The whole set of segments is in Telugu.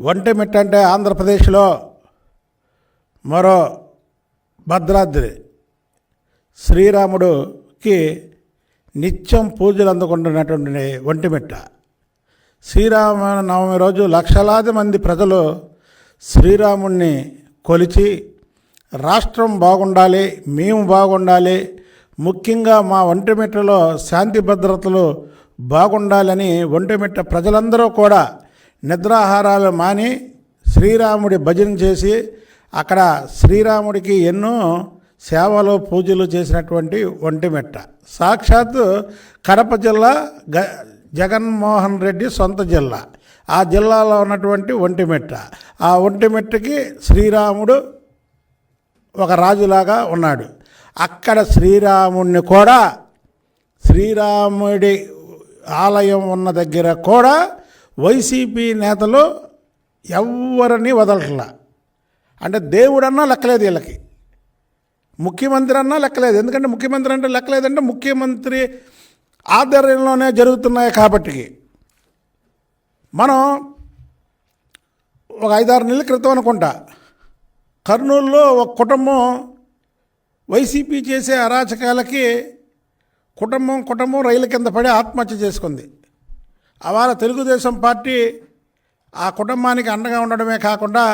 ఒంటిమిట్ట అంటే ఆంధ్రప్రదేశ్లో మరో భద్రాద్రి. శ్రీరాముడుకి నిత్యం పూజలు అందుకుంటున్నటువంటి ఒంటిమిట్ట. శ్రీరామ నవమి రోజు లక్షలాది మంది ప్రజలు శ్రీరాముణ్ణి కొలిచి రాష్ట్రం బాగుండాలి మేము బాగుండాలి ముఖ్యంగా మా ఒంటిమిట్టలో శాంతి భద్రతలు బాగుండాలని ఒంటిమిట్ట ప్రజలందరూ కూడా నిద్రాహారాలు మాని శ్రీరాముడి భజన చేసి అక్కడ శ్రీరాముడికి ఎన్నో సేవలు పూజలు చేసినటువంటి ఒంటిమెట్ట. సాక్షాత్ కడప జిల్లా గ జగన్మోహన్ రెడ్డి సొంత జిల్లా. ఆ జిల్లాలో ఉన్నటువంటి ఒంటిమెట్ట. ఆ ఒంటిమిట్టకి శ్రీరాముడు ఒక రాజులాగా ఉన్నాడు. అక్కడ శ్రీరాముడిని కూడా శ్రీరాముడి ఆలయం ఉన్న దగ్గర కూడా వైసీపీ నేతలు ఎవరిని వదలట్లా. అంటే దేవుడన్నా లెక్కలేదు వీళ్ళకి. ముఖ్యమంత్రి అన్నా లెక్కలేదు. ఎందుకంటే ముఖ్యమంత్రి అంటే లెక్కలేదంటే ముఖ్యమంత్రి ఆధ్వర్యంలోనే జరుగుతున్నాయి కాబట్టి మనం ఒక ఐదారు నెలల క్రితం అనుకుంటా కర్నూలులో ఒక కుటుంబం వైసీపీ చేసే అరాచకాలకి కుటుంబం కుటుంబం రైలు కింద పడి ఆత్మహత్య చేసుకుంది. అవాళ తెలుగుదేశం పార్టీ ఆ కుటుంబానికి అండగా ఉండడమే కాకుండా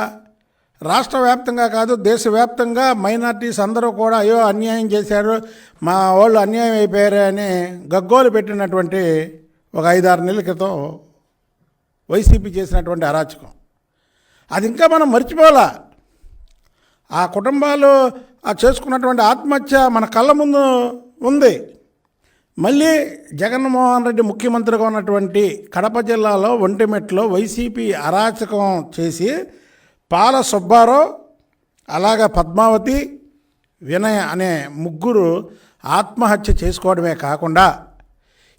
రాష్ట్ర వ్యాప్తంగా కాదు దేశవ్యాప్తంగా మైనార్టీస్ అందరూ కూడా అయ్యో అన్యాయం చేశారు మా వాళ్ళు అన్యాయం అయిపోయారు అని గగ్గోలు పెట్టినటువంటి ఒక ఐదారు నెలల క్రితం వైసీపీ చేసినటువంటి అరాచకం. అది ఇంకా మనం మర్చిపోలా ఆ కుటుంబాలు ఆ చేసుకున్నటువంటి ఆత్మహత్య మన కళ్ళ ముందు ఉంది. మళ్ళీ జగన్మోహన్ రెడ్డి ముఖ్యమంత్రిగా ఉన్నటువంటి కడప జిల్లాలో ఒంటిమెట్లో వైసీపీ అరాచకం చేసి పాల సుబ్బారావు అలాగే పద్మావతి వినయ్ అనే ముగ్గురు ఆత్మహత్య చేసుకోవడమే కాకుండా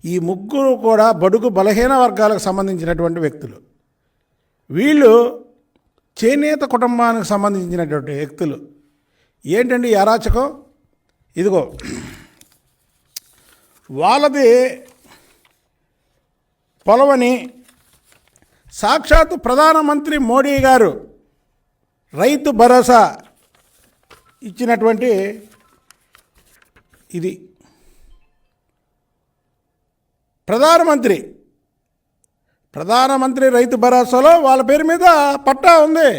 ఈ ముగ్గురు కూడా బడుగు బలహీన వర్గాలకు సంబంధించినటువంటి వ్యక్తులు. వీళ్ళు చేనేత కుటుంబానికి సంబంధించినటువంటి వ్యక్తులు. ఏంటండి ఈ అరాచకం? ఇదిగో వాళ్ళది పొలవని సాక్షాత్తు ప్రధానమంత్రి మోడీ గారు రైతు భరోసా ఇచ్చినటువంటి ఇది. ప్రధానమంత్రి ప్రధానమంత్రి రైతు భరోసాలో వాళ్ళ పేరు మీద పట్టా ఉంది.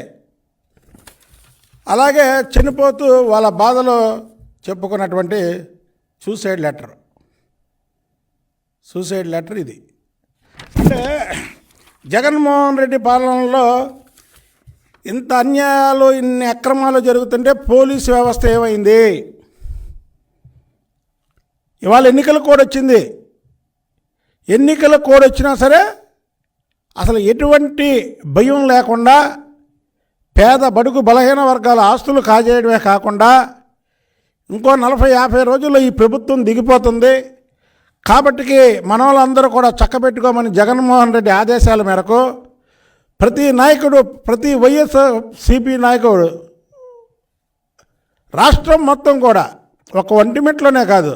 అలాగే చనిపోతూ వాళ్ళ బాధలో చెప్పుకున్నటువంటి సూసైడ్ లెటర్. సూసైడ్ లెటర్ ఇది. అంటే జగన్మోహన్ రెడ్డి పాలనలో ఇంత అన్యాయాలు ఇన్ని అక్రమాలు జరుగుతుంటే పోలీసు వ్యవస్థ ఏమైంది? ఇవాళ ఎన్నికల కోడ్ వచ్చింది. ఎన్నికల కోడ్ వచ్చినా సరే అసలు ఎటువంటి భయం లేకుండా పేద బడుగు బలహీన వర్గాల ఆస్తులు కాజేయడమే కాకుండా ఇంకో నలభై యాభై రోజుల్లో ఈ ప్రభుత్వం దిగిపోతుంది. కాబట్టికి మన వాళ్ళందరూ కూడా చక్కబెట్టుకోమని జగన్మోహన్ రెడ్డి ఆదేశాల మేరకు ప్రతి నాయకుడు ప్రతి వైఎస్ సిపి నాయకుడు రాష్ట్రం మొత్తం కూడా ఒక ఒంటిమిట్లోనే కాదు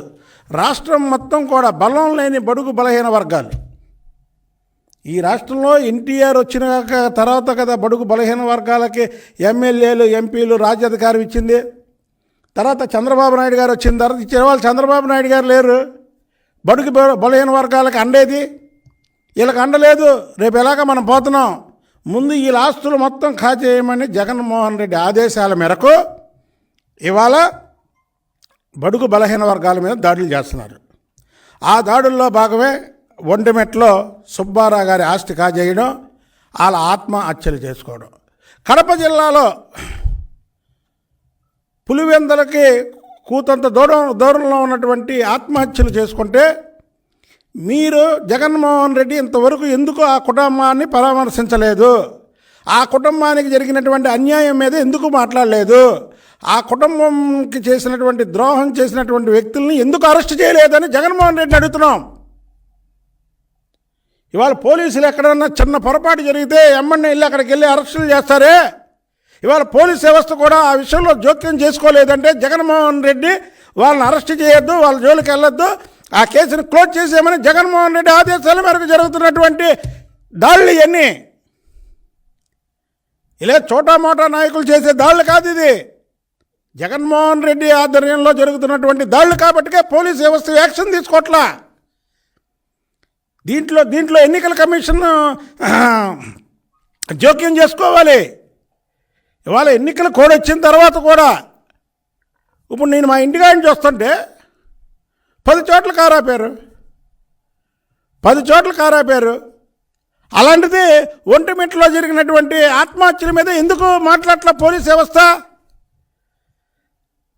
రాష్ట్రం మొత్తం కూడా బలం లేని బడుగు బలహీన వర్గాలు. ఈ రాష్ట్రంలో ఎన్టీఆర్ వచ్చిన తర్వాత కదా బడుగు బలహీన వర్గాలకి ఎమ్మెల్యేలు ఎంపీలు రాజ్యాధికారం ఇచ్చింది. తర్వాత చంద్రబాబు నాయుడు గారు వచ్చిన తర్వాత ఇచ్చిన వాళ్ళు చంద్రబాబు నాయుడు గారు లేరు. బడుగు బలహీన వర్గాలకు అండేది. వీళ్ళకి అండలేదు. రేపు ఎలాగ మనం పోతున్నాం? ముందు ఈ ఆస్తులు మొత్తం కాజేయమని జగన్మోహన్ రెడ్డి ఆదేశాల మేరకు ఇవాళ బడుగు బలహీన వర్గాల మీద దాడులు చేస్తున్నారు. ఆ దాడుల్లో భాగమే ఒంటిమెట్లో సుబ్బారావు గారి ఆస్తి కాజేయడం వాళ్ళ ఆత్మహత్యలు చేసుకోవడం. కడప జిల్లాలో పులివెందలకి కూతంత దూరం దూరంలో ఉన్నటువంటి ఆత్మహత్యలు చేసుకుంటే మీరు జగన్మోహన్ రెడ్డి ఇంతవరకు ఎందుకు ఆ కుటుంబాన్ని పరామర్శించలేదు? ఆ కుటుంబానికి జరిగినటువంటి అన్యాయం మీద ఎందుకు మాట్లాడలేదు? ఆ కుటుంబంకి చేసినటువంటి ద్రోహం చేసినటువంటి వ్యక్తుల్ని ఎందుకు అరెస్ట్ చేయలేదని జగన్మోహన్ రెడ్డిని అడుగుతున్నాం. ఇవాళ పోలీసులు ఎక్కడన్నా చిన్న పొరపాటు జరిగితే ఎమ్మెల్యే వెళ్ళి అక్కడికి వెళ్ళి అరెస్టులు చేస్తారే? ఇవాళ పోలీస్ వ్యవస్థ కూడా ఆ విషయంలో జోక్యం చేసుకోలేదంటే జగన్మోహన్ రెడ్డి వాళ్ళని అరెస్ట్ చేయొద్దు వాళ్ళ జోలికి వెళ్ళొద్దు ఆ కేసును క్లోజ్ చేసేయమని జగన్మోహన్ రెడ్డి ఆదేశాల మేరకు జరుగుతున్నటువంటి దాడులు ఇవన్నీ. ఇలా చోటా మోటా నాయకులు చేసే దాడులు కాదు ఇది. జగన్మోహన్ రెడ్డి ఆధ్వర్యంలో జరుగుతున్నటువంటి దాడులు కాబట్టికే పోలీస్ వ్యవస్థ యాక్షన్ తీసుకోవట్లా దీంట్లో దీంట్లో ఎన్నికల కమిషన్ జోక్యం చేసుకోవాలి. ఇవాళ ఎన్నికల కోడ్ వచ్చిన తర్వాత కూడా ఇప్పుడు నేను మా ఇంటికాడి నుంచి వస్తుంటే పది చోట్ల కారాపారు పది చోట్ల కారాపారు అలాంటిది ఒంటిమిట్లో జరిగినటువంటి ఆత్మహత్యల మీద ఎందుకు మాట్లాడట్ల పోలీస్ వ్యవస్థ?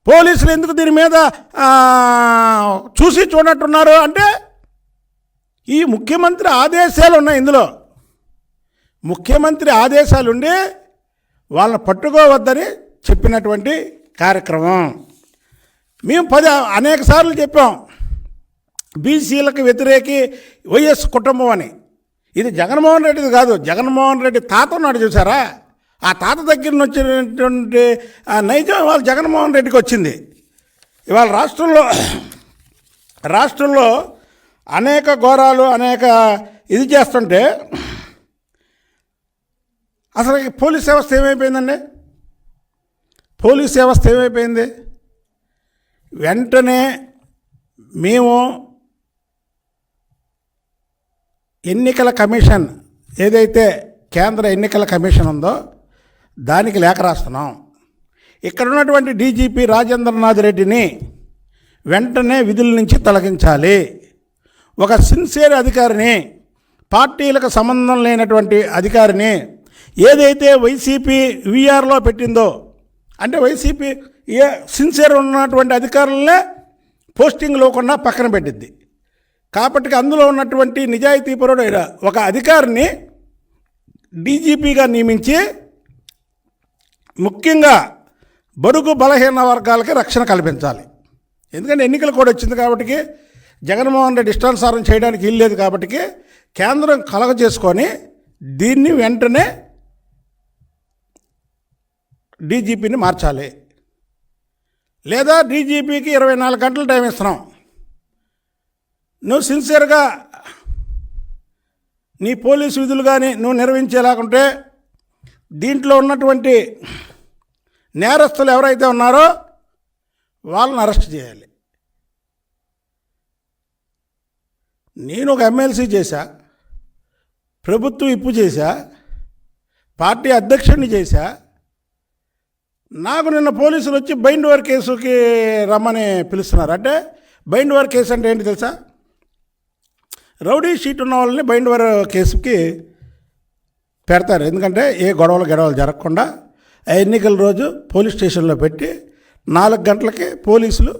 పోలీసులు ఎందుకు దీని మీద చూసి చూడట్టున్నారు అంటే ఈ ముఖ్యమంత్రి ఆదేశాలు ఉన్నాయి ఇందులో. ముఖ్యమంత్రి ఆదేశాలుండి వాళ్ళని పట్టుకోవద్దని చెప్పినటువంటి కార్యక్రమం. మేము పది అనేక సార్లు చెప్పాం. బీసీలకు వ్యతిరేకి వైఎస్ కుటుంబం అని. ఇది జగన్మోహన్ రెడ్డిది కాదు జగన్మోహన్ రెడ్డి తాత ఉన్నాడు చూసారా? ఆ తాత దగ్గర నుంచి వచ్చినటువంటి ఆ నైజం ఇవాళ జగన్మోహన్ రెడ్డికి వచ్చింది. ఇవాళ రాష్ట్రంలో రాష్ట్రంలో అనేక ఘోరాలు అనేక ఇది చేస్తుంటే అసలు పోలీస్ వ్యవస్థ ఏమైపోయిందండి? పోలీస్ వ్యవస్థ ఏమైపోయింది? వెంటనే మేము ఎన్నికల కమిషన్ ఏదైతే కేంద్ర ఎన్నికల కమిషన్ ఉందో దానికి లేఖ రాస్తున్నాం. ఇక్కడ ఉన్నటువంటి డీజీపీ రాజేంద్రనాథ్ రెడ్డిని వెంటనే విధుల నుంచి తొలగించాలి. ఒక సిన్సియర్ అధికారిని పార్టీలకు సంబంధం లేనటువంటి అధికారిని ఏదైతే వైసీపీ వీఆర్లో పెట్టిందో అంటే వైసీపీ ఏ సిన్సియర్ ఉన్నటువంటి అధికారులనే పోస్టింగ్ లేకుండా పక్కన పెట్టింది కాబట్టి అందులో ఉన్నటువంటి నిజాయితీపరుడు అయిన ఒక అధికారిని డీజీపీగా నియమించి ముఖ్యంగా బడుగు బలహీన వర్గాలకి రక్షణ కల్పించాలి. ఎందుకంటే ఎన్నికలు కూడా వచ్చింది కాబట్టి జగన్మోహన్ రెడ్డి ఇష్టానుసారం చేయడానికి వీల్లేదు కాబట్టి కేంద్రం కలగ చేసుకొని దీన్ని వెంటనే డీజీపీని మార్చాలి. లేదా డీజీపీకి ఇరవై నాలుగు గంటలు టైం ఇస్తున్నాం. నువ్వు సిన్సియర్గా నీ పోలీసు విధులు కానీ నువ్వు నిర్వహించేలాగుంటే దీంట్లో ఉన్నటువంటి నేరస్తులు ఎవరైతే ఉన్నారో వాళ్ళని అరెస్ట్ చేయాలి. నేను ఒక ఎమ్మెల్సీ చేశా ప్రభుత్వం ఇప్పు చేశా పార్టీ అధ్యక్షుడిని చేశా. నాకు నిన్న పోలీసులు వచ్చి బైండ్ ఓవర్ కేసుకి రమ్మని పిలుస్తున్నారు. అంటే బైండ్ ఓవర్ కేసు అంటే ఏంటి తెలుసా? రౌడీ షీట్ ఉన్న వాళ్ళని బైండ్ ఓవర్ కేసుకి పెడతారు. ఎందుకంటే ఏ గొడవలు గొడవలు జరగకుండా ఆ ఎన్నికల రోజు పోలీస్ స్టేషన్లో పెట్టి నాలుగు గంటలకి పోలీసులు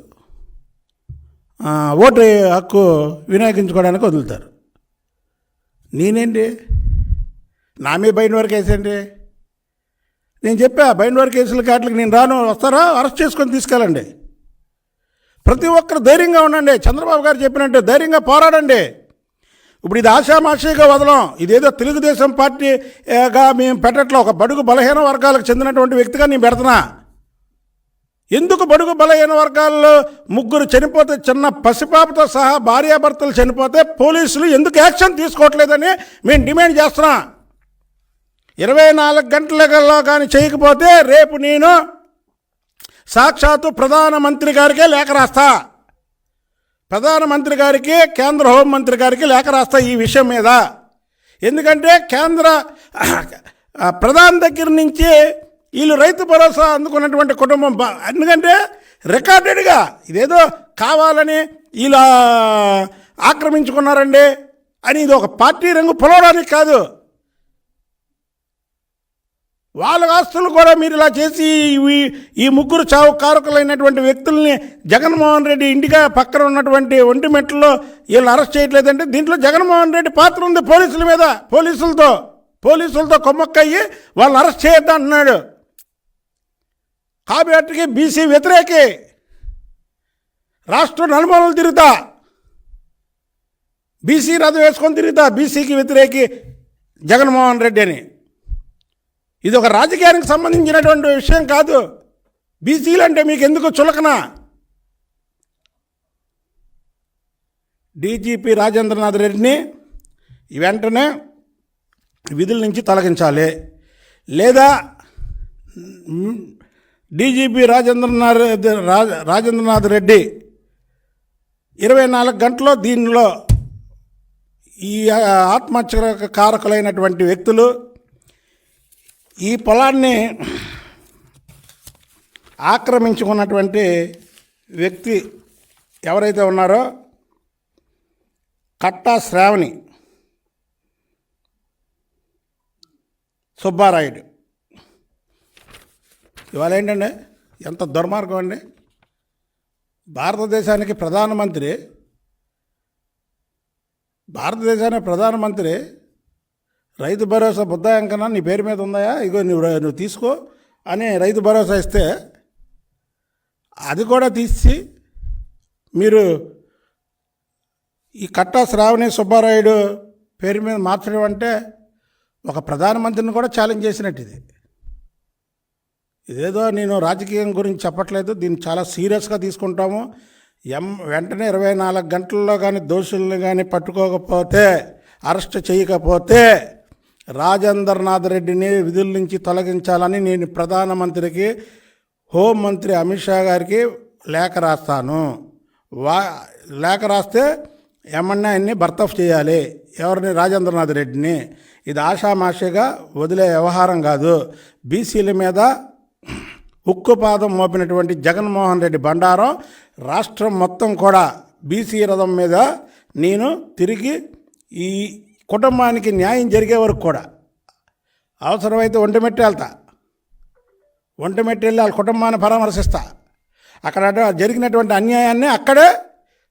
ఓటు హక్కు వినియోగించుకోవడానికి వదులుతారు. నేనేంటి? నా మీద బయట ఓవర్ కేసు ఏంటి? నేను చెప్పా బయట ఓవర్ కేసుల కాట్లకి నేను రాను వస్తారా? అరెస్ట్ చేసుకొని తీసుకెళ్ళండి. ప్రతి ఒక్కరు ధైర్యంగా ఉండండి. చంద్రబాబు గారు చెప్పినట్టు ధైర్యంగా పోరాడండి. ఇప్పుడు ఇది ఆషామాషిగా వదలం. ఇదేదో తెలుగుదేశం పార్టీగా మేము పెట్టట్లో ఒక బడుగు బలహీన వర్గాలకు చెందినటువంటి వ్యక్తిగా నేను పెడుతున్నా ఎందుకు బడుగు బలహీన వర్గాల్లో ముగ్గురు చనిపోతే చిన్న పసిపాపతో సహా భార్యాభర్తలు చనిపోతే పోలీసులు ఎందుకు యాక్షన్ తీసుకోవట్లేదని మేము డిమాండ్ చేస్తున్నాం. ఇరవై నాలుగు గంటలలో కానీ చేయకపోతే రేపు నేను సాక్షాత్తు ప్రధానమంత్రి గారికే లేఖ రాస్తా. ప్రధానమంత్రి గారికి కేంద్ర హోంమంత్రి గారికి లేఖ రాస్తా ఈ విషయం మీద. ఎందుకంటే కేంద్ర ప్రధాని దగ్గర నుంచి వీళ్ళు రైతు భరోసా అందుకున్నటువంటి కుటుంబం ఎందుకంటే రికార్డెడ్గా ఇదేదో కావాలని వీళ్ళు ఆక్రమించుకున్నారండి అని ఇది ఒక పార్టీ రంగు పొలవడానికి కాదు. వాళ్ళ ఆస్తులు కూడా మీరు ఇలా చేసి ఈ ముగ్గురు చావు కారకులైనటువంటి వ్యక్తుల్ని జగన్మోహన్ రెడ్డి ఇంటిగా పక్కన ఉన్నటువంటి ఒంటిమెట్లలో వీళ్ళు అరెస్ట్ చేయట్లేదంటే దీంట్లో జగన్మోహన్ రెడ్డి పాత్ర ఉంది పోలీసుల మీద పోలీసులతో పోలీసులతో కొమ్మక్కయ్యి వాళ్ళు అరెస్ట్ చేయొద్దు అంటున్నాడు. కాబట్టి బీసీ వ్యతిరేకి రాష్ట్ర నలుమూలలు తిరుగుతా. బీసీ రథం వేసుకొని తిరుగుతా బీసీకి వ్యతిరేకి జగన్మోహన్ రెడ్డి అని. ఇది ఒక రాజకీయానికి సంబంధించినటువంటి విషయం కాదు. బీసీలు అంటే మీకు ఎందుకు చులకన? డీజీపీ రాజేంద్రనాథ్ రెడ్డిని వెంటనే విధుల నుంచి తొలగించాలి. లేదా డీజీపీ రాజేంద్రనాథ్ రాజేంద్రనాథ్ రెడ్డి ఇరవై నాలుగు గంటలో దీనిలో ఈ ఆత్మహత్య కారకులైనటువంటి వ్యక్తులు ఈ పొలాన్ని ఆక్రమించుకున్నటువంటి వ్యక్తి ఎవరైతే ఉన్నారో కట్టా శ్రావణి సుబ్బారాయుడు. ఇవాళ ఏంటండి? ఎంత దుర్మార్గం అండి. భారతదేశానికి ప్రధానమంత్రి భారతదేశానికి ప్రధానమంత్రి రైతు భరోసా బుద్ధాయంకన నీ పేరు మీద ఉందాయా? ఇగో నువ్వు నువ్వు తీసుకో అని రైతు భరోసా ఇస్తే అది కూడా తీసి మీరు ఈ కట్టా శ్రావణి సుబ్బారాయుడు పేరు మీద మార్చడం అంటే ఒక ప్రధానమంత్రిని కూడా ఛాలెంజ్ చేసినట్టు ఇది. ఇదేదో నేను రాజకీయం గురించి చెప్పట్లేదు దీన్ని చాలా సీరియస్గా తీసుకుంటాము. ఎం వెంటనే ఇరవై నాలుగు గంటల్లో కానీ దోషుల్ని కానీ పట్టుకోకపోతే అరెస్ట్ చేయకపోతే రాజేంద్రనాథ్ రెడ్డిని విధుల నుంచి తొలగించాలని నేను ప్రధానమంత్రికి హోంమంత్రి అమిత్ షా గారికి లేఖ రాస్తాను. వా లేఖ రాస్తే ఏమన్నా ఆయన్ని బర్తఫ్ చేయాలి. ఎవరిని? రాజేంద్రనాథ్ రెడ్డిని ఇది ఆషామాషిగా వదిలే వ్యవహారం కాదు. బీసీల మీద ఉక్కుపాదం మోపినటువంటి జగన్మోహన్ రెడ్డి బండారం రాష్ట్రం మొత్తం కూడా బీసీ రథం మీద నేను తిరిగి ఈ కుటుంబానికి న్యాయం జరిగే వరకు కూడా. అవసరమైతే ఒంటిమెట్టి వెళ్తా. ఒంటిమెట్టి వెళ్ళి వాళ్ళ కుటుంబాన్ని పరామర్శిస్తా. అక్కడ జరిగినటువంటి అన్యాయాన్ని అక్కడే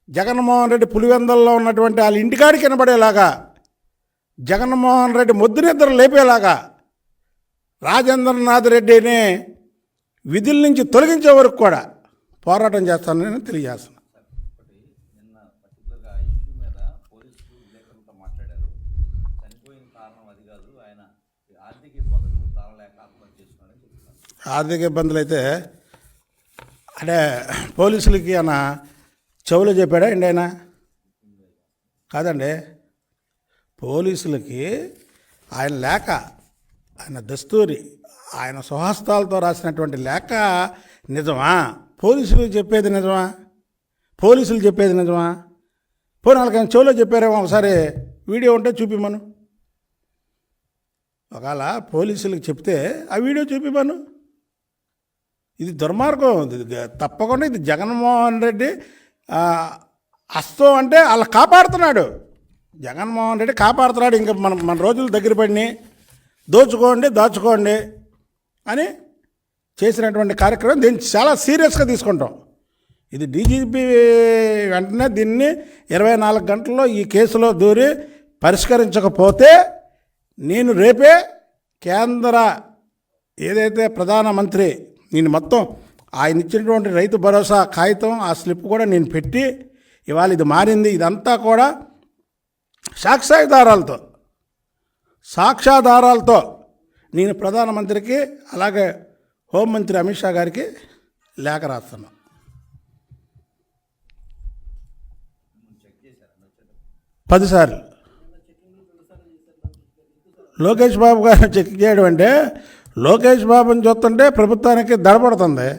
జగన్మోహన్ రెడ్డి పులివెందల్లో ఉన్నటువంటి వాళ్ళ ఇంటికాడికి వినబడేలాగా జగన్మోహన్ రెడ్డి ముద్దు నిద్ర లేపేలాగా రాజేంద్రనాథ్ రెడ్డిని విధుల నుంచి తొలగించే వరకు కూడా పోరాటం చేస్తానని తెలియజేస్తున్నాను ఒకటి నిన్న పర్టికులర్గా ఆ ఇష్యూ మీద పోలీసులు విలేకరులతో మాట్లాడారు చనిపోయిన కారణం అది కాదు ఆయన ఈ ఆర్థిక ఇబ్బందులు తాళలేక ఆత్మహత్య చేసుకున్నాడని చెప్తున్నారు ఆర్థిక ఇబ్బందులు అయితే అంటే పోలీసులకి ఆయన చెవులు చెప్పాడా అండి ఆయన? కాదండి. పోలీసులకి ఆయన లేఖ ఆయన దస్తూరి ఆయన స్వహస్తాలతో రాసినటువంటి లేఖ నిజమా? పోలీసులు చెప్పేది నిజమా? పోలీసులు చెప్పేది నిజమా? పోనీ వాళ్ళకి చెవులో చెప్పారేమో ఒకసారి వీడియో ఉంటే చూపిమను ఒకవేళ పోలీసులకు చెప్తే ఆ వీడియో చూపిమను ఇది దుర్మార్గం. ఇది తప్పకుండా ఇది జగన్మోహన్ రెడ్డి ఆ, అస్తం అంటే అలా కాపాడుతున్నాడు. జగన్మోహన్ రెడ్డి కాపాడుతున్నాడు. ఇంకా మన మన రోజులు దగ్గర పడిని దోచుకోండి దాచుకోండి అని చేసినటువంటి కార్యక్రమం దీన్ని చాలా సీరియస్గా తీసుకుంటాం. ఇది డీజీపీ వెంటనే దీన్ని ఇరవై నాలుగు గంటల్లో ఈ కేసులో దూరి పరిష్కరించకపోతే నేను రేపే కేంద్ర ఏదైతే ప్రధానమంత్రి నేను మొత్తం ఆయన ఇచ్చినటువంటి రైతు భరోసా కాగితం ఆ స్లిప్ కూడా నేను పెట్టి ఇవాళ ఇది మారింది. ఇదంతా కూడా సాక్ష్యాధారాలతో సాక్ష్యాధారాలతో నేను ప్రధానమంత్రికి అలాగే హోంమంత్రి అమిత్ షా గారికి లేఖ రాస్తున్నాను. పదిసార్లు లోకేష్ బాబు గారు చెక్ చేయడం అంటే లోకేష్ బాబుని చూస్తుంటే ప్రభుత్వానికి దడపడుతుంది.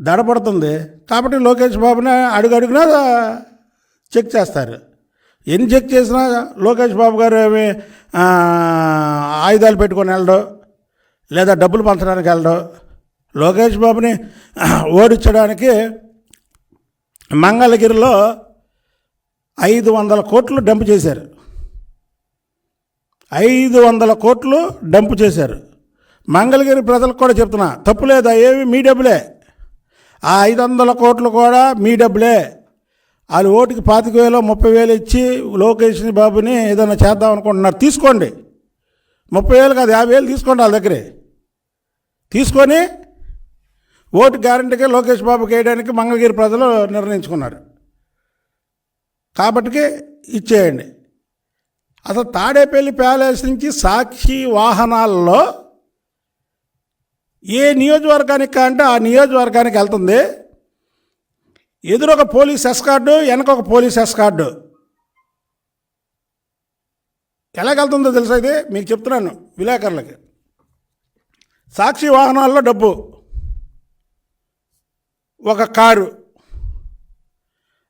దడపడుతుంది. కాబట్టి లోకేష్ బాబుని అడుగు అడుగునా చెక్ చేస్తారు. ఎన్ని చెక్ చేసినా లోకేష్ బాబు గారు ఏమి ఆయుధాలు పెట్టుకొని వెళ్ళడం లేదా డబ్బులు పంచడానికి వెళ్ళడం లోకేష్ బాబుని ఓడించడానికి మంగళగిరిలో ఐదు వందల కోట్లు డంప్ చేశారు. ఐదు వందల కోట్లు డంప్ చేశారు. మంగళగిరి ప్రజలకు కూడా చెప్తున్నా తప్పు లేదా? ఏవి మీ డబ్బులే. ఆ ఐదు వందల కోట్లు కూడా మీ డబ్బులే. వాళ్ళు ఓటుకి పాతిక వేలు ముప్పై వేలు ఇచ్చి లోకేష్ బాబుని ఏదైనా చేద్దాం అనుకుంటున్నారు. తీసుకోండి. ముప్పై వేలు కాదు యాభై వేలు తీసుకోండి వాళ్ళ దగ్గరే. తీసుకొని ఓటు గ్యారంటీగా లోకేష్ బాబుకి వేయడానికి మంగళగిరి ప్రజలు నిర్ణయించుకున్నారు. కాబట్టి ఇచ్చేయండి. అసలు తాడేపల్లి ప్యాలెస్ నుంచి సాక్షి వాహనాల్లో ఏ నియోజకవర్గానికి అంటే ఆ నియోజకవర్గానికి వెళ్తుంది. ఎదురొక పోలీస్ ఎస్కార్డు వెనక ఒక పోలీస్ ఎస్కార్డు. ఎలాగెళ్తుందో తెలుసా ఇది? మీకు చెప్తున్నాను విలేకరులకి. సాక్షి వాహనాల్లో డబ్బు. ఒక కారు.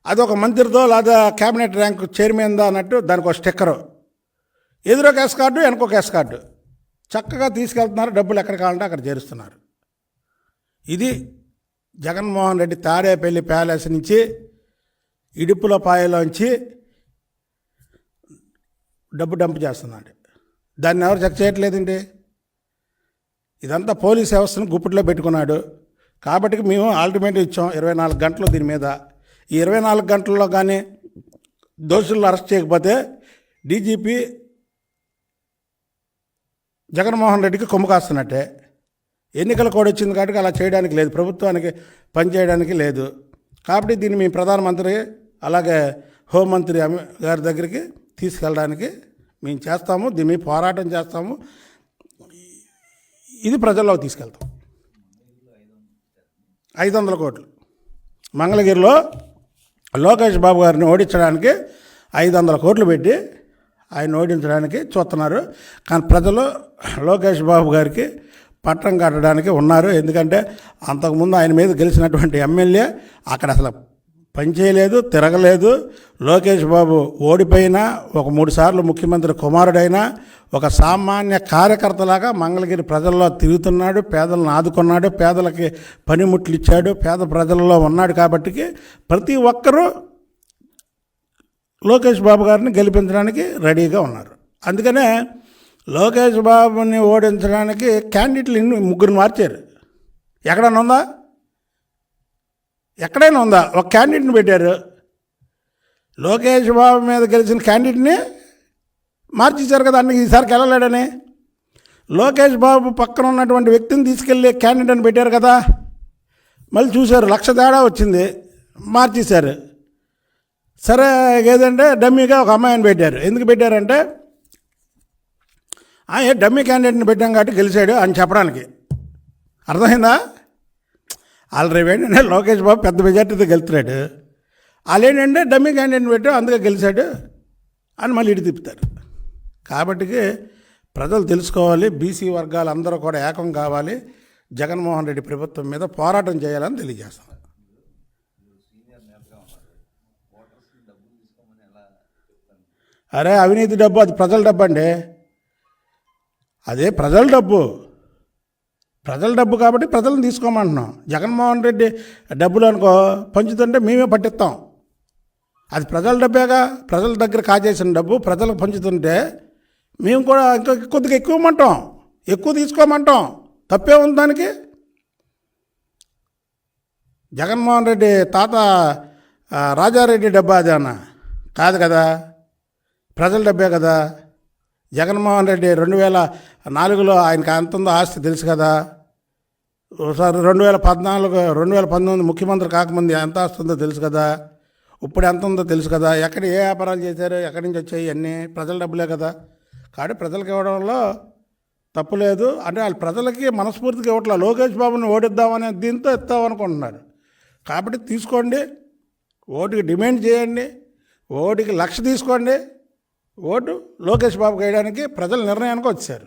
అదొక మంత్రితో లేదా క్యాబినెట్ ర్యాంక్ చైర్మన్దో అన్నట్టు దానికి ఒక స్టిక్కరు. ఎదురొక ఎస్ కార్డు వెనకొక ఎస్ కార్డు చక్కగా తీసుకెళ్తున్నారు డబ్బులు ఎక్కడ కావాలంటే అక్కడ చేరుస్తున్నారు. ఇది జగన్మోహన్ రెడ్డి తాడేపల్లి ప్యాలెస్ నుంచి ఇడుపుల పాయలోంచి డబ్బు డంప్ చేస్తున్నాడు. దాన్ని ఎవరు చెక్ చేయట్లేదండి? ఇదంతా పోలీస్ వ్యవస్థను గుప్పిట్లో పెట్టుకున్నాడు. కాబట్టి మేము ఆల్టిమేటివ్ ఇచ్చాం ఇరవై నాలుగు గంటలు దీని మీద. ఈ ఇరవై నాలుగు గంటల్లో కానీ దోషులను అరెస్ట్ చేయకపోతే డీజీపీ జగన్మోహన్ రెడ్డికి కొమ్ము కాస్తున్నట్టే. ఎన్నికల కోడ్ వచ్చింది కాబట్టి అలా చేయడానికి లేదు. ప్రభుత్వానికి పనిచేయడానికి లేదు. కాబట్టి దీన్ని మీ ప్రధానమంత్రి అలాగే హోంమంత్రి గారి దగ్గరికి తీసుకెళ్ళడానికి మేము చేస్తాము. దీని మీద పోరాటం చేస్తాము. ఇది ప్రజల్లో తీసుకెళ్తాం. ఐదు వందల కోట్లు. మంగళగిరిలో లోకేష్ బాబు గారిని ఓడించడానికి ఐదు వందల కోట్లు పెట్టి ఆయన ఓడించడానికి చూస్తున్నారు. కానీ ప్రజలు లోకేష్ బాబు గారికి పట్టం కట్టడానికి ఉన్నారు. ఎందుకంటే అంతకుముందు ఆయన మీద గెలిచినటువంటి ఎమ్మెల్యే అక్కడ అసలు పనిచేయలేదు తిరగలేదు. లోకేష్ బాబు ఓడిపోయినా ఒక మూడు సార్లు ముఖ్యమంత్రి కుమారుడైనా ఒక సామాన్య కార్యకర్తలాగా మంగళగిరి ప్రజల్లో తిరుగుతున్నాడు పేదలను ఆదుకున్నాడు పేదలకి పనిముట్లు ఇచ్చాడు పేద ప్రజల్లో ఉన్నాడు కాబట్టి ప్రతి ఒక్కరూ లోకేష్ బాబు గారిని గెలిపించడానికి రెడీగా ఉన్నారు. అందుకనే లోకేష్ బాబుని ఓడించడానికి క్యాండిడేట్లు ఇన్ని ముగ్గురు మార్చారు. ఎక్కడైనా ఉందా? ఎక్కడైనా ఉందా? ఒక క్యాండిడేట్ని పెట్టారు. లోకేష్ బాబు మీద గెలిచిన క్యాండిడేట్ని మార్చిచ్చారు కదా అన్ని ఈసారికి వెళ్ళలేడని. లోకేష్ బాబు పక్కన ఉన్నటువంటి వ్యక్తిని తీసుకెళ్ళి క్యాండిడేట్ని పెట్టారు కదా. మళ్ళీ చూశారు లక్ష తేడా వచ్చింది మార్చేశారు. సరే ఏదంటే డమ్మీగా ఒక అమ్మాయిని పెట్టారు. ఎందుకు పెట్టారంటే "ఆ, ఏ డమ్మీ క్యాండిడేట్ని పెట్టాం కాబట్టి గెలిచాడు అని చెప్పడానికి. అర్థమైందా? ఆల్రెడీ ఏంటంటే లోకేష్ బాబు పెద్ద మెజార్టీతో గెలుతున్నాడు. వాళ్ళు ఏంటంటే డమ్మీ క్యాండిడేట్ని పెట్టాం అందుకే గెలిచాడు అని మళ్ళీ ఇటు తిప్పుతారు. కాబట్టి ప్రజలు తెలుసుకోవాలి బీసీ వర్గాలు అందరూ కూడా ఏకం కావాలి. జగన్మోహన్ రెడ్డి ప్రభుత్వం మీద పోరాటం చేయాలని తెలియజేస్తాం. అరే అవినీతి డబ్బు అది ప్రజల డబ్బు అండి అదే ప్రజల డబ్బు. ప్రజల డబ్బు కాబట్టి ప్రజలను తీసుకోమంటున్నాం. జగన్మోహన్ రెడ్డి డబ్బులు అనుకో పంచుతుంటే మేమే పట్టిస్తాం. అది ప్రజల డబ్బేగా ప్రజల దగ్గర కాజేసిన డబ్బు ప్రజలకు పంచుతుంటే మేము కూడా ఇంకా కొద్దిగా ఎక్కువ ఇమ్మంటాం ఎక్కువ తీసుకోమంటాం. తప్పే ఉంది దానికి. జగన్మోహన్ రెడ్డి తాత రాజారెడ్డి డబ్బా అదేనా కాదు కదా. ప్రజల డబ్బే కదా. జగన్మోహన్ రెడ్డి రెండు వేల నాలుగులో ఆయనకి ఎంత ఉందో ఆస్తి తెలుసు కదా. ఒకసారి రెండు వేల పద్నాలుగు రెండు వేల పంతొమ్మిది ముఖ్యమంత్రి కాకముందు ఎంత వస్తుందో తెలుసు కదా. ఇప్పుడు ఎంత ఉందో తెలుసు కదా. ఎక్కడ ఏ వ్యాపారాలు చేశారు ఎక్కడి నుంచి వచ్చాయి అన్నీ ప్రజల డబ్బులే కదా. కాబట్టి ప్రజలకు ఇవ్వడంలో తప్పు లేదు. అంటే వాళ్ళు ప్రజలకి మనస్ఫూర్తిగా ఇవ్వట్లా. లోకేష్ బాబుని ఓడిద్దామనే దీంతో ఇస్తామనుకుంటున్నారు కాబట్టి తీసుకోండి. ఓటుకి డిమాండ్ చేయండి. ఓటుకి లక్ష తీసుకోండి. ఓటు లోకేష్ బాబుకి వేయడానికి ప్రజల నిర్ణయానికి వచ్చారు.